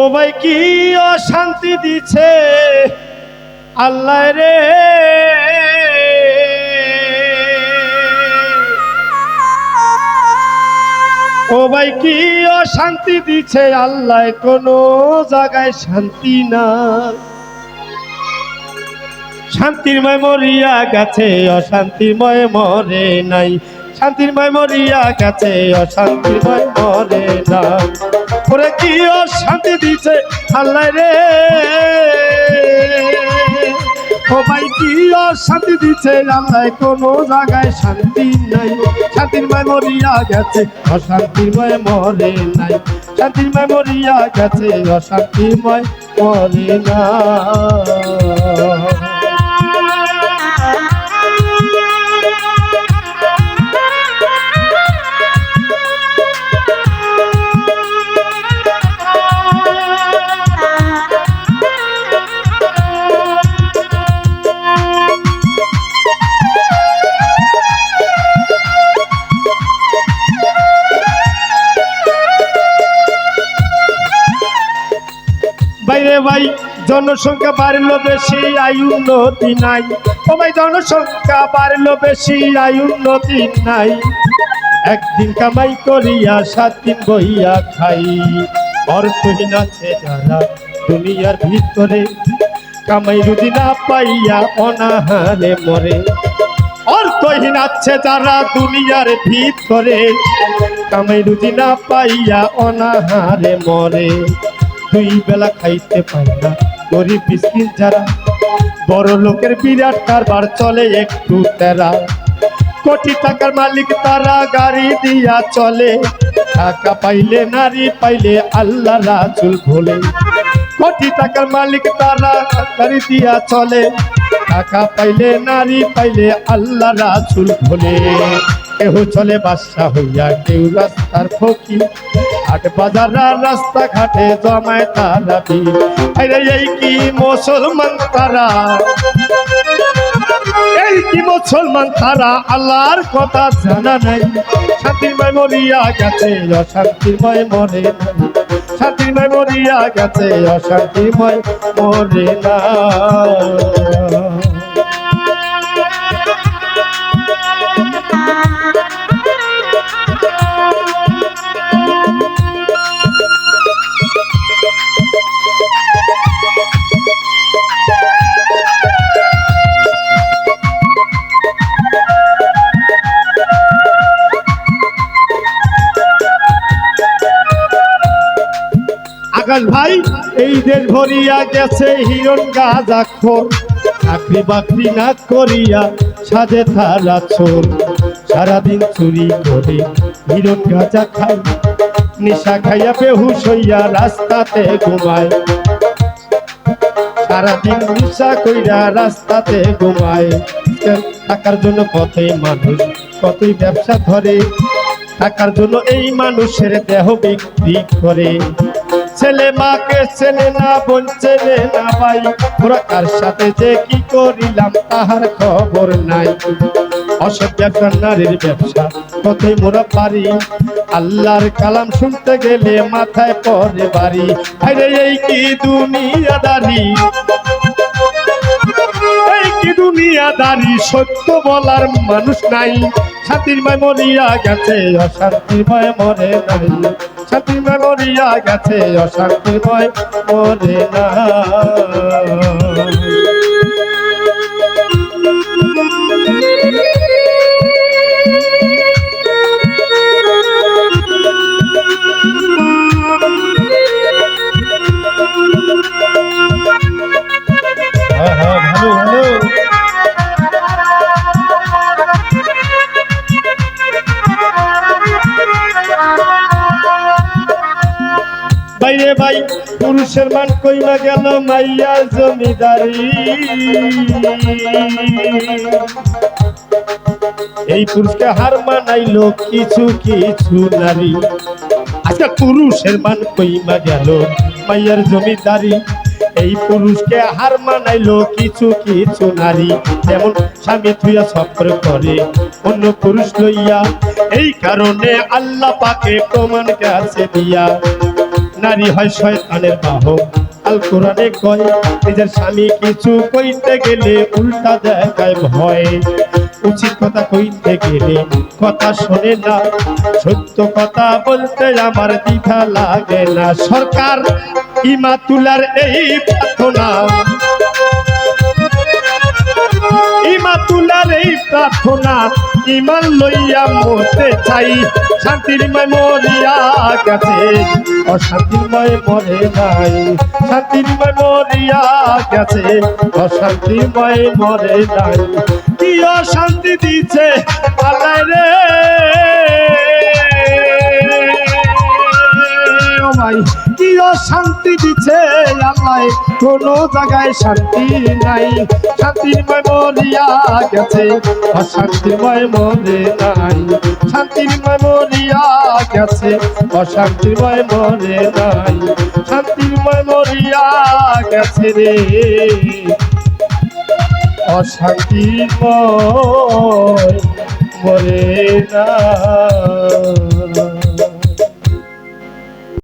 ও ভাই, কি অশান্তি দিছে আল্লাহ রে। ও ভাই, কি অশান্তি দিছে আল্লাহ কোনো জায়গায় শান্তি না শান্তিরময় মরিয়া গেছে, অশান্তিময় মরে নাই। শান্তিরময় মরিয়া গেছে, অশান্তিময় মরে না ওরে কি অশান্তি দিছে? আল্লাহ রে। ও ভাই কি অশান্তি দিছে? আল্লাহ কোনো জায়গায় শান্তি নাই। শান্তির শান্তিরময় মরিয়া গেছে অশান্তিময় মরে নাই। শান্তির শান্তিময় মরিয়া গেছে অশান্তিময় মরে না ভাই, জনসংখ্যা বাড়লো বেশি, আয় উন্নতি নাই। ও ভাই, জনসংখ্যা বাড়লো বেশি, আয় উন্নতি নাই। একদিন কামাই করিয়া, সাত দিন বইয়া খাই। অর্থহীন আছে যারা দুনিয়ার ভিতরে। কামাই রুজি না পাইয়া, অনাহারে মরে। অর্থহীন আছে যারা দুনিয়ার ভিতরে। কামাই রুজি না পাইয়া, অনাহারে মরে। দুই বেলা খাইতে পাই না। গরিব মিসকিন যারা, বড় লোকের বিরাট কারবার চলে একটু তেরা। কোটি টাকার মালিক তারা গাড়ি দিয়া চলে। টাকা পাইলে নারী, পাইলে আল্লাহ রাজুল ভোলে কোটি টাকার মালিক তারা গাড়ি দিয়া চলে। টাকা পাইলে নারী, পাইলে আল্লাহ রাজুল ভোলে কেহ চলে বাদশা হইয়া কেউ রাস্তার ফকির। হাট বাজার রাস্তা ঘাটে জমায় তারা আরে এই কি মুসলমান তারা? এই কি মুসলমান তারা? আল্লাহর কথা জানা নাই। শান্তিময় মরিয়া গেছে, অশান্তিময় মরে শান্তিময় মরিয়া গেছে, অশান্তিময় মরে না। আকাশ ভাই, এই দেশ ভরিয়া গেছে হিরণ গাজা খোর। চাকরি বাকরি না করিয়া সাজে তারা সারাদিন চুরি করে হিরণ গাজা খায়। নিশা খাইয়া বেহুশ হইয়া রাস্তাতে ঘুমায়। সারাদিন নিশা কইরা রাস্তাতে ঘুমায়। টাকার জন্য কতই মানুষ কতই ব্যবসা ধরে। টাকার জন্য এই মানুষের দেহ বিক্রি করে। ছেলে মাকে ছেলে না, বোন ছেলে না ভাই। কার সাথে যে কি করিলাম, তাহার খবর নাই। অসৎ ব্যবসা নারীর আল্লাহর কালাম শুনতে গেলে মাথায় পরে বাড়ি। আরে এই কি দুনিয়াদারি? এই কি দুনিয়াদারি? সত্য বলার মানুষ নাই। শান্তিময় মরিয়া গেছে অশান্তিময় মরে নাই। শান্তিময় মরিয়া গেছে অশান্তি ভয় মনে না বাইরে ভাই, পুরুষের মান কইমা গেল মাইয়া জমিদারি। এই পুরুষকে হার মানাইলো কিছু কিছু নারী। আজকে পুরুষের মান কইমা গেল মাইয়ার জমিদারি। এই পুরুষকে হার মানাইলো কিছু কিছু নারী। যেমন স্বামী থুইয়া সফর করে, অন্য পুরুষ লইয়া। এই কারণে আল্লাহ পাকে প্রমাণ কাছে দিয়া নারী হয় শয়তানের বাহক। আল কোরআনে কয়, নিজের স্বামী কিছু কইতে গেলে উল্টা দেখায় ভয় উচিত কথা কইতে গেলে কথা শোনে না। সত্য কথা বলতে আমার দ্বিধা লাগে না। সরকার ইমাতুলার এই প্রার্থনা। ইমাতুলার এই প্রার্থনা, ইমান লইয়া মরতে চাই। শান্তিরময় মরিয়া গেছে অশান্তিময় মরে নাই। শান্তিময় মরিয়া গেছে অশান্তিময় মরে নাই। কি অশান্তি দিচ্ছে আল্লাহ কি অশান্তি দিচ্ছে আল্লাহ কোনো জায়গায় শান্তি নাই। শান্তিময় মরিয়া গেছে। অশান্তিময় মরে নাই। শান্তিময় মরিয়া গেছে। অশান্তিময় মরে নাই। শান্তিময় মরিয়া গেছে রে। অশান্তিময় মরে না।